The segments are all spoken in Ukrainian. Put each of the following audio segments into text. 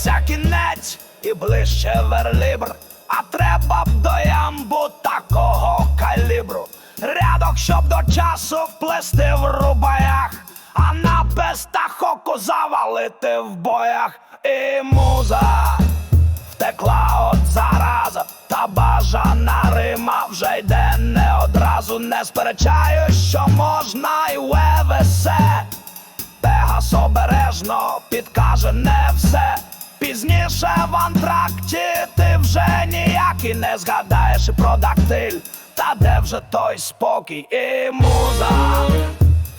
Близиться кінець і ближче верлібр, а треба б до ямбу такого калібру. Рядок, щоб до часу вплести в рубаях, а на безтахоку завалити в боях. І муза втекла от зараза, та бажана рима вже йде не одразу. Не сперечаю, що можна й вевесе. Пегас обережно підкаже не все. Пізніше в антракті ти вже ніякий не згадаєш і про дактиль. Та де вже той спокій і муза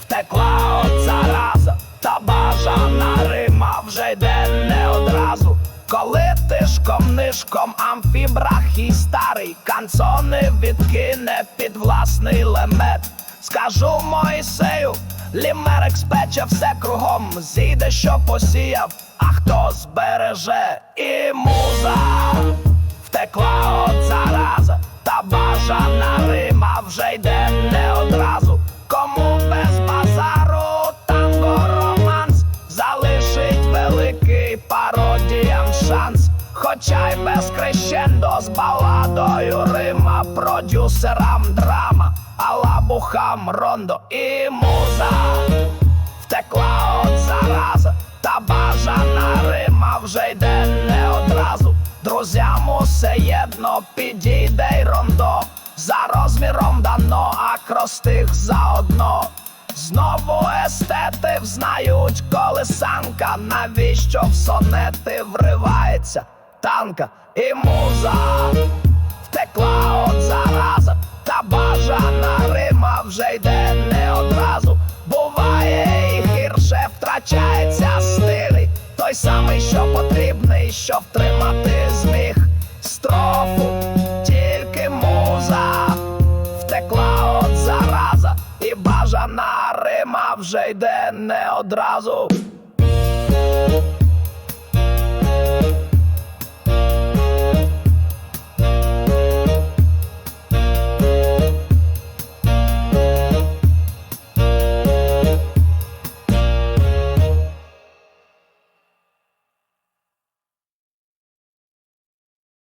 втекла от зараза, та бажана рима вже йде не одразу. Коли тишком нишком амфібрахій старий канцони відкине під власний лемет. Скажу Моїсею, лімерик спече все кругом, зійде, що посіяв, а хто збереже і муза втекла от зараза, та бажана рима вже йде не одразу. Кому без базару танго романс залишить великий пародіям шанс. Хоча й без крещендо з баладою Рима, продюсерам драма, а лабухам рондо і муза втекла от зараза, та бажана Рима вже йде не одразу. Друзям усе єдно підійде й рондо. За розміром дано, а кростих заодно. Знову естети взнають колесанка, навіщо в сонети вривається танка і муза втекла от зараза, вже йде не одразу. Буває і гірше втрачається стиль, той самий, що потрібний, що втримати зміг строфу, тільки муза втекла от зараза, і бажана Рима вже йде не одразу.